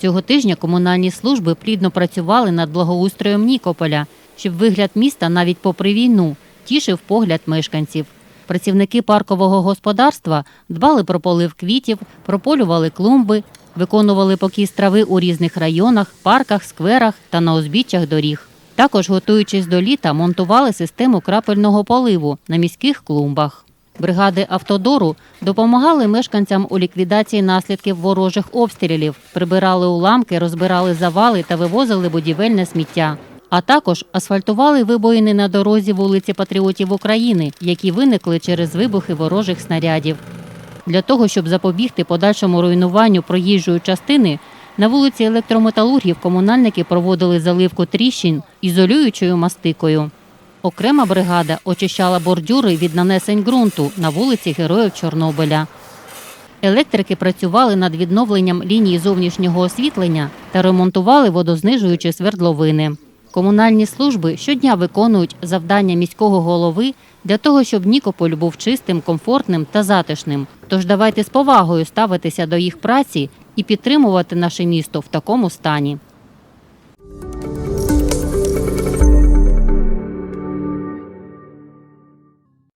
Цього тижня комунальні служби плідно працювали над благоустроєм Нікополя, щоб вигляд міста навіть попри війну тішив погляд мешканців. Працівники паркового господарства дбали про полив квітів, прополювали клумби, виконували покіс трави у різних районах, парках, скверах та на узбіччях доріг. Також, готуючись до літа, монтували систему крапельного поливу на міських клумбах. Бригади автодору допомагали мешканцям у ліквідації наслідків ворожих обстрілів, прибирали уламки, розбирали завали та вивозили будівельне сміття. А також асфальтували вибоїни на дорозі вулиці Патріотів України, які виникли через вибухи ворожих снарядів. Для того, щоб запобігти подальшому руйнуванню проїжджої частини, на вулиці електрометалургів комунальники проводили заливку тріщин ізолюючою мастикою. Окрема бригада очищала бордюри від нанесень ґрунту на вулиці Героїв Чорнобиля. Електрики працювали над відновленням лінії зовнішнього освітлення та ремонтували водознижуючі свердловини. Комунальні служби щодня виконують завдання міського голови для того, щоб Нікополь був чистим, комфортним та затишним. Тож давайте з повагою ставитися до їх праці і підтримувати наше місто в такому стані.